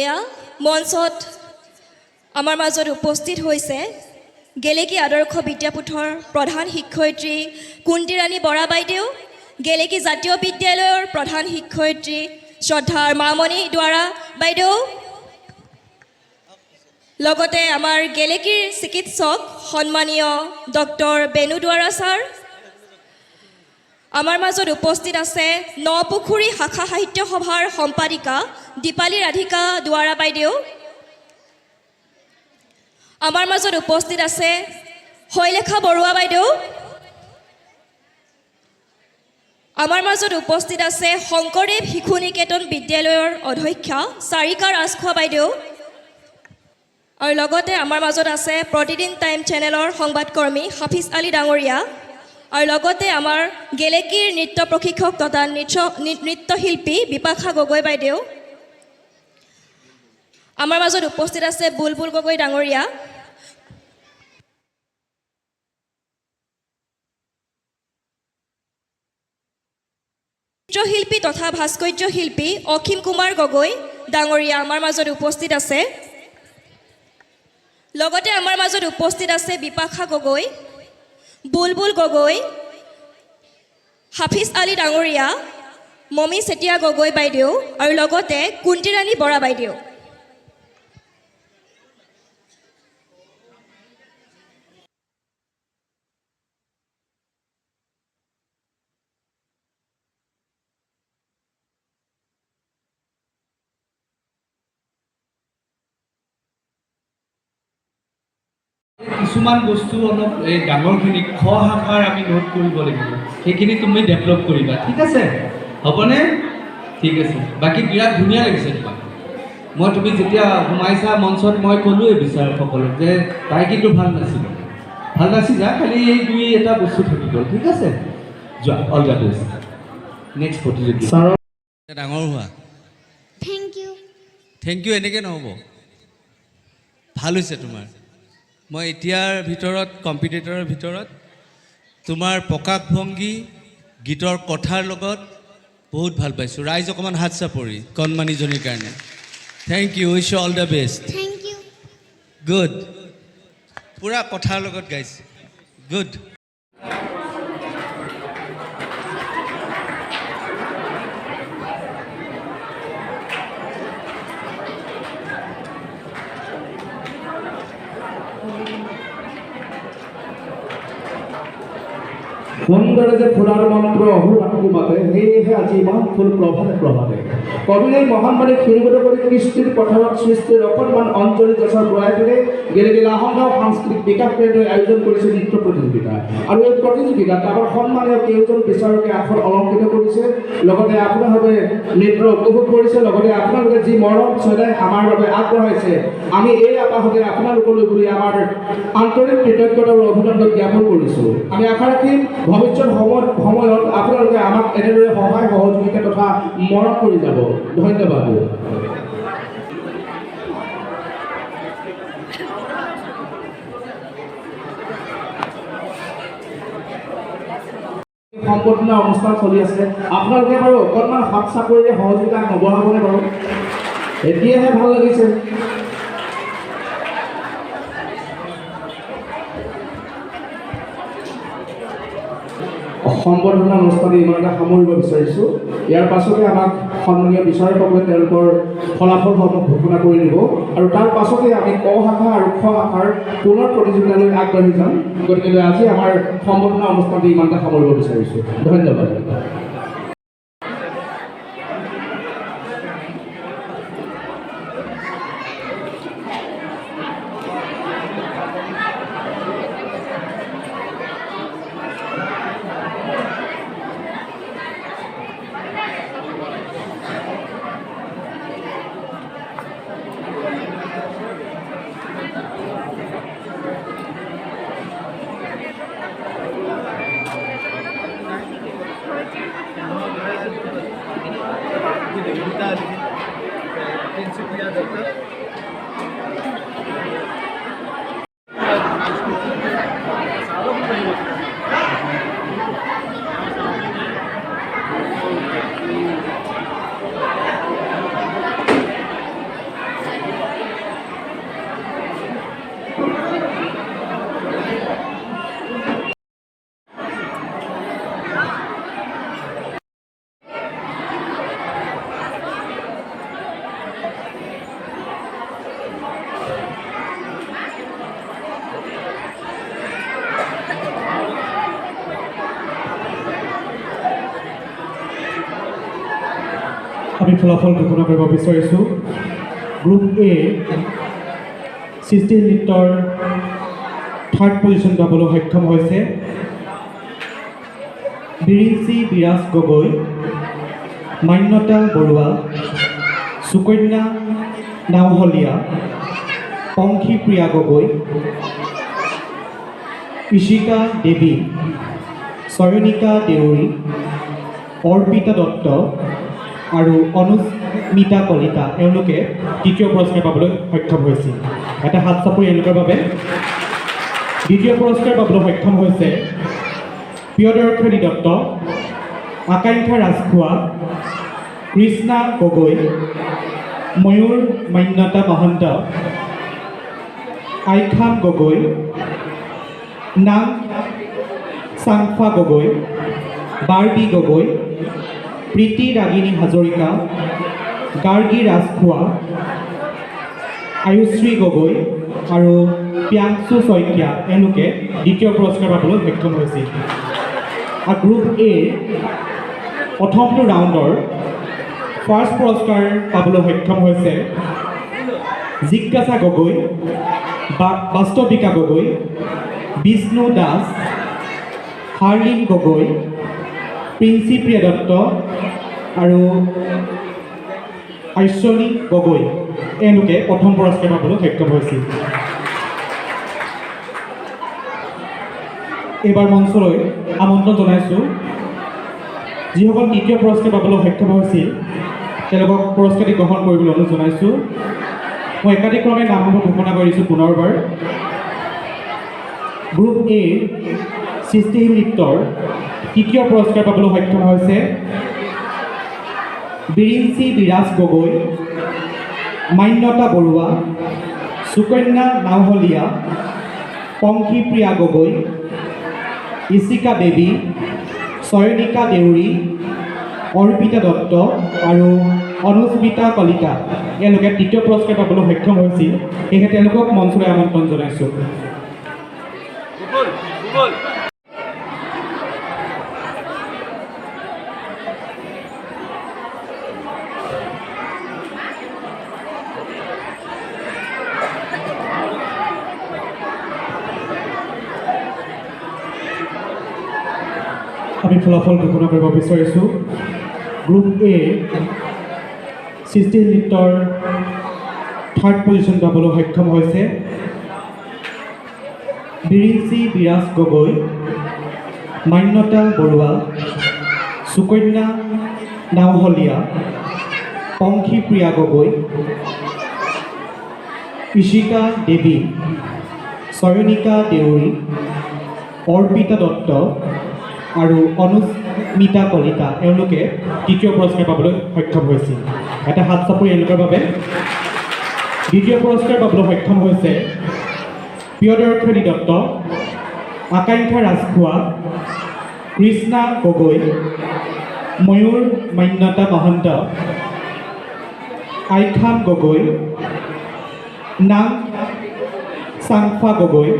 এয়া মঞ্চত আমাৰ মাজত উপস্থিত হৈছে গেলেকী আদৰ্শ বিদ্যাপীঠৰ প্ৰধান শিক্ষয়িত্ৰী কুন্তিৰাণী বৰা বাইদেউ গেলেকী জাতীয় বিদ্যালয়ৰ প্ৰধান শিক্ষয়িত্ৰী শ্ৰদ্ধাৰ মামণি দুৱাৰা বাইদেউ। লগতে আমাৰ গেলেকীৰ চিকিৎসক সন্মানীয় ডক্টৰ বেণু দুৱাৰা ছাৰ। আমাৰ মাজত উপস্থিত আছে নপুখুৰী শাখা সাহিত্য সভাৰ সম্পাদিকা দীপালী ৰাধিকা দুৱাৰা বাইদেউ। আমাৰ মাজত উপস্থিত আছে শৈলেখা বৰুৱা বাইদেউ। আমাৰ মাজত উপস্থিত আছে শংকৰদেৱ শিশু নিকেতন বিদ্যালয়ৰ অধ্যক্ষা চাৰিকা ৰাজখোৱা বাইদেউ। আৰু লগতে আমাৰ মাজত আছে প্ৰতিদিন টাইম চেনেলৰ সংবাদকৰ্মী হাফিজ আলী ডাঙৰীয়া। আৰু লগতে আমাৰ গেলেকীৰ নৃত্য প্ৰশিক্ষক তথা নৃত্য, নৃত্যশিল্পী বিপাশা গগৈ বাইদেউ। আমাৰ মাজত উপস্থিত আছে বুলবুল গগৈ ডাঙৰীয়া। চিত্ৰশিল্পী তথা ভাস্কৰ্য শিল্পী অসীম কুমাৰ গগৈ ডাঙৰীয়া আমাৰ মাজত উপস্থিত আছে। লগতে আমাৰ মাজত উপস্থিত আছে বিপাশা গগৈ। বুলবুল গগৈ হাফিজ আলী ডাঙৰীয়া মমী চেতিয়া গগৈ বাইদেউ আৰু লগতে কুন্তিৰাণী বৰা বাইদেউ। কিছুমান বস্তু অলপ এই ডাঙৰখিনি খ শাখাৰ আমি নোট কৰিব লাগিব। সেইখিনি তুমি ডেভেলপ কৰিবা। ঠিক আছে? হ'বনে? ঠিক আছে। বাকী বিৰাট ধুনীয়া লাগিছে তোমাক। মই তুমি যেতিয়া সোমাইছা মঞ্চত মই ক'লোৱে বিচাৰকসকলক যে তাই কিন্তু ভাল নাছিলে। ভাল নাছিলা খালি এই দুই এটা বস্তু থাকি গ'ল। ঠিক আছে? যোৱা অল দ্য বেষ্ট নেক্সট প্ৰতিযোগী। ছাৰৰ ডাঙৰ হোৱা। থেংক ইউ থেংক ইউ এনেকৈ নহ'ব। ভাল হৈছে তোমাৰ। মই এতিয়াৰ ভিতৰত কম্পিটিটৰৰ ভিতৰত তোমাৰ প্ৰকাশভংগী গীতৰ কথাৰ লগত বহুত ভালো পাইছোঁ। ৰাইজ অকণমান হাত চাপৰি কণমানিজনীৰ কাৰণে। Thank you wish all the best good পূৰা কথাৰ লগত গাইছে গুড un সুন্দৰে যে ফুলাৰ মন্ত্ৰ মাতে সেয়েহে আজি ইমান ফুল প্ৰভাতে প্ৰভাতে। কবিৰ মহানবাণীক সুনিগত কৰি কৃষ্টিৰ পথাৰত সৃষ্টিৰ অকণমান অঞ্চলিক গছৰ বৰাই পেলাই গেলে গেলে আহংগাঁও সাংস্কৃতিক বিকাশ কেন্দ্ৰই আয়োজন কৰিছে নৃত্য প্ৰতিযোগিতা। আৰু এই প্ৰতিযোগিতাত আমাৰ সন্মানীয় কেইজন বিচাৰকে আসন অলংকৃত কৰিছে লগতে আপোনালোকে নৃত্য উপভোগ কৰিছে লগতে আপোনালোকে যি মৰম শ্ৰদ্ধাই আমাৰ বাবে আগবঢ়াইছে আমি এই আপাহতে আপোনালোকলৈ বুলি আমাৰ আন্তৰিক কৃতজ্ঞতা আৰু অভিনন্দন জ্ঞাপন কৰিছোঁ। আমি আশা ৰাখিম ভৱিষ্যত সময়ত সময়ত আপোনালোকে আমাক এনেদৰে সহায় সহযোগিতা তথা মৰম কৰি যাব। ধন্যবাদ। সম্বৰ্ধনা অনুষ্ঠান চলি আছে। আপোনালোকে বাৰু অকণমান হাত চাপৰিৰে সহযোগিতা নবঢ়াবনে বাৰু? এতিয়াহে ভালো লাগিছে। সম্বৰ্ধনা অনুষ্ঠান ইমানতে সামৰিব বিচাৰিছোঁ। ইয়াৰ পাছতে আমাক সন্মানীয় বিচাৰকসকলে তেওঁলোকৰ ফলাফলসমূহ ঘোষণা কৰি দিব। আৰু তাৰ পাছতে আমি ক শাখা আৰু খ শাখাৰ পুনৰ প্ৰতিযোগিতালৈ আগবাঢ়ি যাম। গতিকে আজি আমাৰ সম্বৰ্ধনা অনুষ্ঠানটো ইমানতে সামৰিব বিচাৰিছোঁ। ধন্যবাদ। योगिता तो प्रिंसिपलिया दत्ता আমি ফলাফল ঘোষণা কৰিব বিচাৰিছোঁ। গ্ৰুপ এ সৃষ্টি নৃত্যৰ থাৰ্ড পজিশ্যন পাবলৈ সক্ষম হৈছে। বিৰিঞ্চি বিৰাজ গগৈ মান্যতা বৰুৱা, সুকন্যা নাওহলীয়া, পংখী প্ৰিয়া গগৈ, ঈশিকা দেৱী চয়নিকা দেউৰী, অৰ্পিতা দত্ত আৰু অনুস্মিতা কলিতা, এওঁলোকে তৃতীয় পুৰস্কাৰ পাবলৈ সক্ষম হৈছিল এটা হাত চাপৰি এওঁলোকৰ বাবে দ্বিতীয় পুৰস্কাৰ পাবলৈ সক্ষম হৈছে প্ৰিয়দৰ্শিনী দত্ত, আকাংক্ষা ৰাজখোৱা, কৃষ্ণা গগৈ, ময়ূৰ মান্যতা মহন্ত আইখাম গগৈ, নাম চাংফা গগৈ, বাৰ্বি গগৈ প্ৰীতি ৰাগিনী হাজৰিকা, গাৰ্গী ৰাজখোৱা, আয়ুশ্ৰী গগৈ আৰু প্ৰিয়াংশু শইকীয়া এওঁলোকে দ্বিতীয় পুৰস্কাৰ পাবলৈ সক্ষম হৈছিল আৰু গ্ৰুপ এ প্ৰথমটো ৰাউণ্ডৰ ফাৰ্ষ্ট পুৰস্কাৰ পাবলৈ সক্ষম হৈছে জিজ্ঞাসা গগৈ বাস্তৱিকা গগৈ, বিষ্ণু দাস, হাৰ্লিন গগৈ প্ৰিন্সিপ্ৰিয়া দত্ত আৰু ঐশ্বনী গগৈ। এওঁলোকে প্ৰথম পুৰস্কাৰ পাবলৈ সক্ষম হৈছিল এইবাৰ মঞ্চলৈ আমন্ত্ৰণ জনাইছোঁ। যিসকল তৃতীয় পুৰস্কাৰ পাবলৈ সক্ষম হৈছিল, তেওঁলোকক পুৰস্কাৰটি গ্ৰহণ কৰিবলৈ অনুৰোধ জনাইছোঁ। মই একাধিক্ৰমে নামসমূহ ঘোষণা কৰিছোঁ পুনৰবাৰ। গ্ৰুপ এ সৃষ্টিশীল নৃত্যৰ তৃতীয় পুৰস্কাৰ পাবলৈ সক্ষম হৈছে? বিৰিঞ্চি বিৰাজ গগৈ, মান্যতা বৰুৱা, সুকন্যা নাওহলীয়া প্ৰিয়া গগৈ ঈশিকা দেৱী চয়নিকা দেউৰী, অৰ্পিতা দত্ত আৰু অনুস্মিতা কলিতা। এওঁলোকে তৃতীয় পুৰস্কাৰ পাবলৈ সক্ষম হৈছিল। সেয়েহে তেওঁলোকক মঞ্চলৈ আমন্ত্ৰণ জনাইছোঁ। আমি ফলাফল ঘোষণা কৰিব বিচাৰিছোঁ। গ্ৰুপ এ সৃষ্টি নৃত্যৰ থাৰ্ড পজিশ্যন পাবলৈ সক্ষম হৈছে। বিৰিঞ্চি বিৰাজ গগৈ মান্যতা বৰুৱা সুকন্যা নাওহলীয়া পংখী প্ৰিয়া গগৈ ঈশিকা দেৱী চয়নিকা দেউৰী অৰ্পিতা দত্ত আৰু অনুস্মিতা কলিতা এওঁলোকে তৃতীয় পুৰস্কাৰ পাবলৈ সক্ষম হৈছিল এটা হাত চাপৰি এওঁলোকৰ বাবে দ্বিতীয় পুৰস্কাৰ পাবলৈ সক্ষম হৈছে প্ৰিয়দৰ্শিনী দত্ত, আকাংক্ষা ৰাজখোৱা, কৃষ্ণা গগৈ, ময়ূৰ মান্যতা মহন্ত আইখাম গগৈ, নাম চাংফা গগৈ,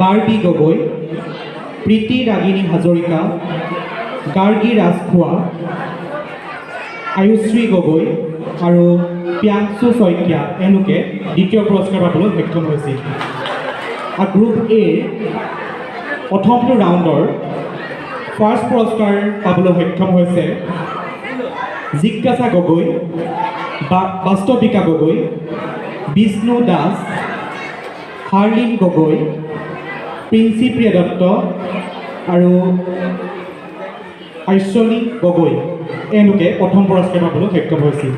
বাৰ্বি গগৈ প্ৰীতি ৰাগিনী হাজৰিকা, গাৰ্গী, ৰাজখোৱা, আয়ুশ্ৰী গগৈ আৰু প্ৰিয়াংশু শইকীয়া এওঁলোকে দ্বিতীয় পুৰস্কাৰ পাবলৈ সক্ষম হৈছিল। আৰু গ্ৰুপ এ প্ৰথমটো ৰাউণ্ডৰ ফাৰ্ষ্ট পুৰস্কাৰ পাবলৈ সক্ষম হৈছে জিজ্ঞাসা গগৈ বাস্তৱিকা গগৈ, বিষ্ণু দাস, হাৰ্লিন গগৈ প্ৰিন্সিপ্ৰিয়া দত্ত আৰু ঐশ্বনী গগৈ। এওঁলোকে প্ৰথম পুৰস্কাৰ পাবলৈ সক্ষম হৈছিল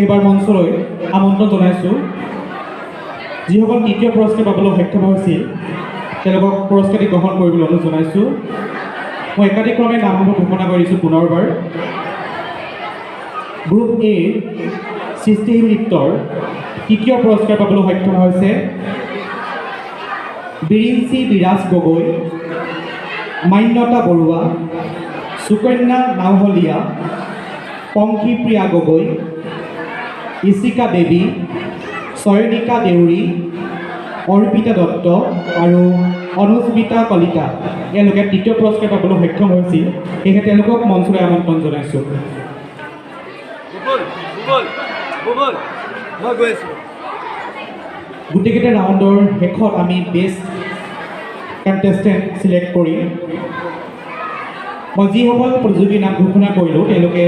এইবাৰ মঞ্চলৈ আমন্ত্ৰণ জনাইছোঁ। যিসকল তৃতীয় পুৰস্কাৰ পাবলৈ সক্ষম হৈছিল, তেওঁলোকক পুৰস্কাৰটি গ্ৰহণ কৰিবলৈ অনুৰোধ জনাইছোঁ। মই একাধিক্ৰমে নামসমূহ ঘোষণা কৰিছোঁ পুনৰবাৰ। গ্ৰুপ এ সৃষ্টিশীল নৃত্যৰ তৃতীয় পুৰস্কাৰ পাবলৈ সক্ষম হৈছে বিৰিঞ্চি বিৰাজ গগৈ, মান্যতা বৰুৱা, সুকন্যা নাওহলীয়া পংখী প্ৰিয়া গগৈ ঈশিকা দেৱী চয়নিকা দেউৰী, অৰ্পিতা দত্ত আৰু অনুস্মিতা কলিতা। এওঁলোকে তৃতীয় পুৰস্কাৰ পাবলৈ সক্ষম হৈছিল। সেয়েহে তেওঁলোকক মঞ্চলৈ আমন্ত্ৰণ জনাইছোঁ। গোটেইকেইটা ৰাউণ্ডৰ শেষত আমি বেষ্ট কণ্টেষ্টেণ্ট চিলেক্ট কৰিম মই যিসকল প্ৰতিযোগীৰ নাম ঘোষণা কৰিলোঁ তেওঁলোকে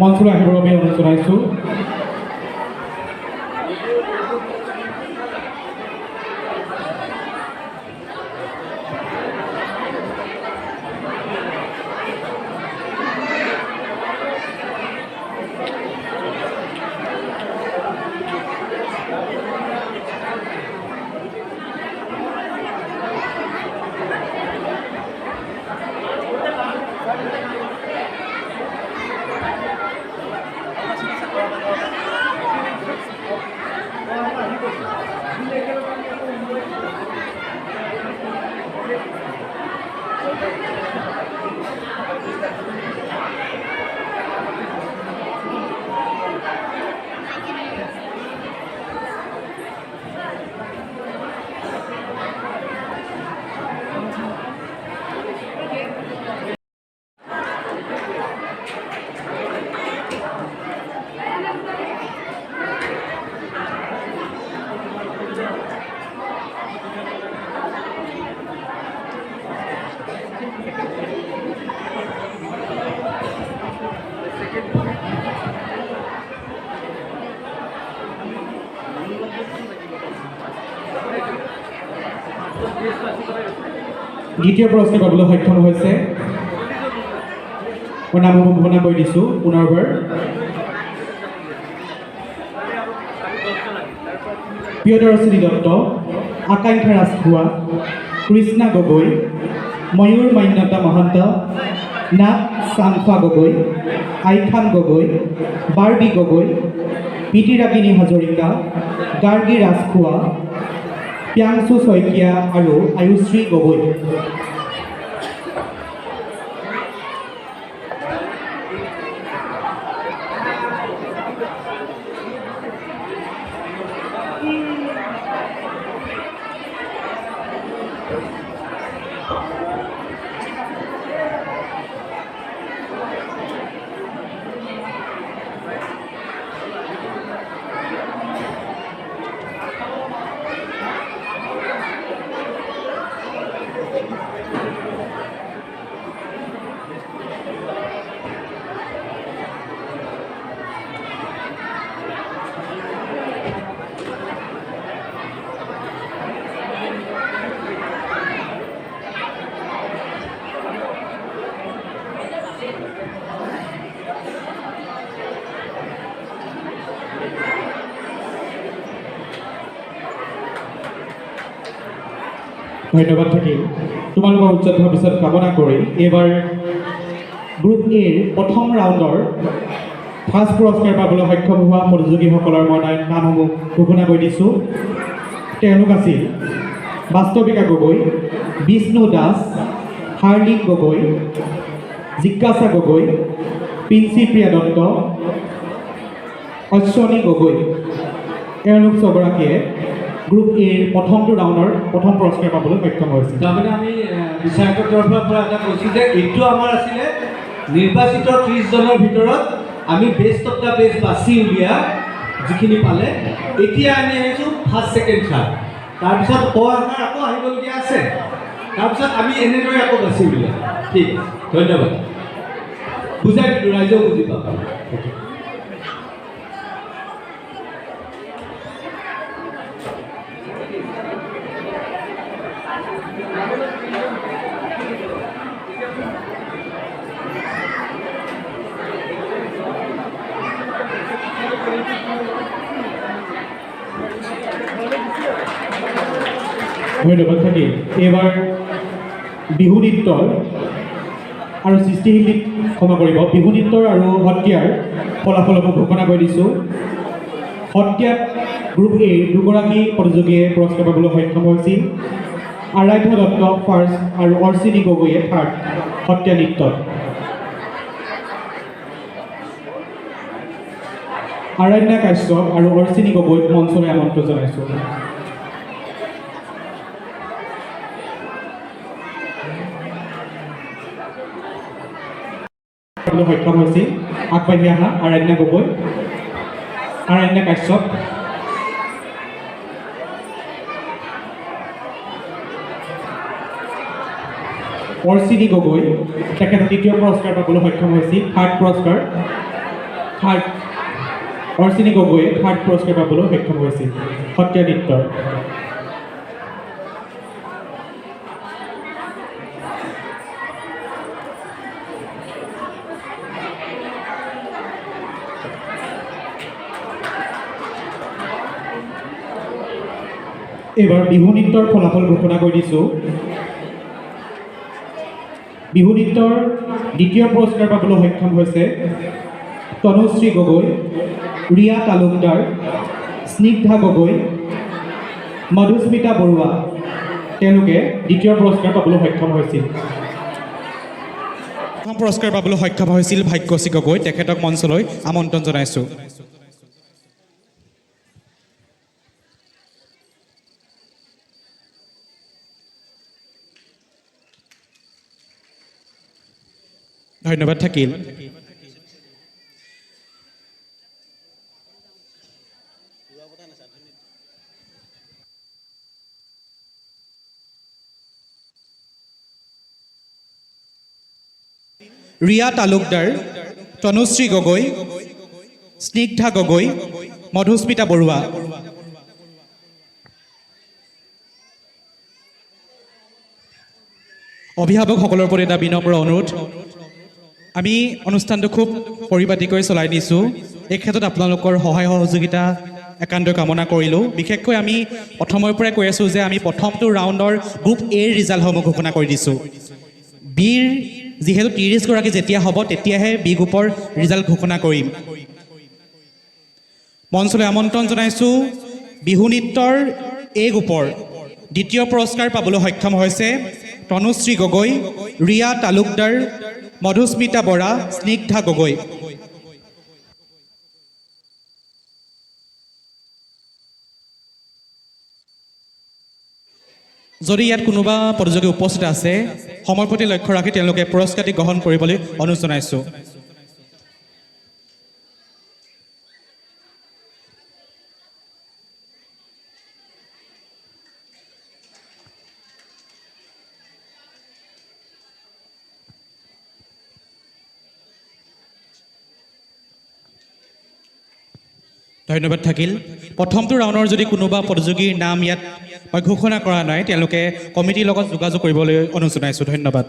মঞ্চলৈ আহিবৰ বাবে অনুৰোধ জনাইছোঁ দ্বিতীয় পুৰস্কাৰ পাবলৈ সক্ষম হৈছে। মই নামসমূহ ঘোষণা কৰি দিছোঁ পুনৰবাৰ প্ৰিয়দৰ্শিনী দত্ত আকাংক্ষা ৰাজখোৱা কৃষ্ণা গগৈ ময়ূৰ মান্যতা মহন্ত নাথ চাংফা গগৈ আইখান গগৈ বাৰ্বি গগৈ প্ৰীতিৰাগিনী হাজৰিকা গাৰ্গী ৰাজখোৱা প্যাংচু শইকীয়া আৰু আয়ুশ্ৰী গগৈ। ধন্যবাদ থাকিল। তোমালোকৰ উজ্জ্বল ভৱিষ্যত কামনা কৰি এইবাৰ গ্ৰুপ এৰ প্ৰথম ৰাউণ্ডৰ ফাৰ্ষ্ট পুৰস্কাৰ পাবলৈ সক্ষম হোৱা প্ৰতিযোগীসকলৰ মই নামসমূহ ঘোষণা কৰি দিছোঁ। তেওঁলোক আছিল বাস্তৱিকা গগৈ বিষ্ণু দাস হাৰ্লিক গগৈ জিজ্ঞাসা গগৈ পিঞ্চি প্ৰিয়া দত্ত অশ্বনী গগৈ। এওঁলোক ছগৰাকীয়ে গ্ৰুপ এৰ প্ৰথমটো ৰাউণ্ডৰ প্ৰথম পুৰস্কাৰ পাবলৈ সক্ষম হৈছিল। তাৰমানে আমি বিচাৰকৰ তৰফৰ পৰা এটা কৈছোঁ যে এইটো আমাৰ আছিলে নিৰ্বাচিত ত্ৰিছজনৰ ভিতৰত আমি বেষ্ট অফ দ্য বেষ্ট বাছি উলিওৱা যিখিনি পালে। এতিয়া আমি আহিছোঁ ফাৰ্ষ্ট ছেকেণ্ড থাৰ্ড তাৰপিছত ক আকাৰ আকৌ আহিবলগীয়া আছে। তাৰপিছত আমি এনেদৰে আকৌ বাছি উলিয়াম। ঠিক আছে ধন্যবাদ। বুজাই দিলোঁ ৰাইজেও বুজি পাব। ধন্যবাদ থাকিল এইবাৰ বিহু নৃত্যৰ আৰু সৃষ্টিশীল ক্ষমা কৰিব। বিহু নৃত্যৰ আৰু সত্ৰীয়াৰ ফলাফলসমূহ ঘোষণা কৰি দিছোঁ। সত্ৰীয়াত গ্ৰুপ এ দুগৰাকী প্ৰতিযোগীয়ে পুৰস্কাৰ পাবলৈ সক্ষম হৈছিল। আৰাধ্য দত্ত ফাৰ্ষ্ট আৰু অৰ্চিনী গগৈয়ে থাৰ্ড সত্ৰীয়া নৃত্যত। আৰাধ্যা কাশ্যপ আৰু অৰ্চিনী গগৈক মঞ্চলৈ আমন্ত্ৰণ জনাইছোঁ। সক্ষম হৈছিল আগবাঢ়ি অহা আৰণ্য গগৈ। আৰণ্য কাশ্যপ। অৰ্চিনী গগৈ তেখেতে তৃতীয় পুৰস্কাৰ পাবলৈ সক্ষম হৈছিল থাৰ্ড পুৰস্কাৰ। থাৰ্ড অৰ্চিনী গগৈ থাৰ্ড পুৰস্কাৰ পাবলৈ সক্ষম হৈছিল সত্ৰীয়া নৃত্যৰ। এইবাৰ বিহু নৃত্যৰ ফলাফল ঘোষণা কৰি দিছোঁ। বিহু নৃত্যৰ দ্বিতীয় পুৰস্কাৰ পাবলৈ সক্ষম হৈছে তনুশ্ৰী গগৈ ৰিয়া তালুকদাৰ স্নিগ্ধা গগৈ মধুস্মিতা বৰুৱা। তেওঁলোকে দ্বিতীয় পুৰস্কাৰ পাবলৈ সক্ষম হৈছিল। প্ৰথম পুৰস্কাৰ পাবলৈ সক্ষম হৈছিল ভাগ্যশ্ৰী গগৈ। তেখেতক মঞ্চলৈ আমন্ত্ৰণ জনাইছোঁ। ধন্যবাদ থাকিল ৰিয়া তালুকদাৰ তনুশ্ৰী গগৈ স্নিগ্ধা গগৈ মধুস্মিতা বৰুৱা অভিভাৱকসকলৰ প্ৰতি এটা বিনম্ৰ অনুৰোধ। আমি অনুষ্ঠানটো খুব পৰিপাটিকৈ চলাই নিছোঁ এই ক্ষেত্ৰত আপোনালোকৰ সহায় সহযোগিতা একান্তই কামনা কৰিলোঁ। বিশেষকৈ আমি প্ৰথমৰ পৰাই কৈ আছোঁ যে আমি প্ৰথমটো ৰাউণ্ডৰ গ্ৰুপ এৰ ৰিজাল্টসমূহ ঘোষণা কৰি দিছোঁ। বিৰ যিহেতু ত্ৰিছগৰাকী যেতিয়া হ'ব, তেতিয়াহে বি গ্ৰুপৰ ৰিজাল্ট ঘোষণা কৰিম। মঞ্চলৈ আমন্ত্ৰণ জনাইছোঁ, বিহু নৃত্যৰ এ গ্ৰুপৰ দ্বিতীয় পুৰস্কাৰ পাবলৈ সক্ষম হৈছে তনুশ্ৰী গগৈ ৰিয়া তালুকদাৰ মধুস্মিতা বৰা স্নিগ্ধা গগৈ। যদি ইয়াত কোনোবা প্ৰতিযোগী উপস্থিত আছে সময়ৰ প্ৰতি লক্ষ্য ৰাখি তেওঁলোকে পুৰস্কাৰটি গ্ৰহণ কৰিবলৈ অনুৰোধ জনাইছোঁ। ধন্যবাদ থাকিল। প্ৰথমটো ৰাউণ্ডৰ যদি কোনোবা প্ৰতিযোগীৰ নাম ইয়াত মই ঘোষণা কৰা নাই, তেওঁলোকে কমিটিৰ লগত যোগাযোগ কৰিবলৈ অনুৰোধ জনাইছোঁ। ধন্যবাদ।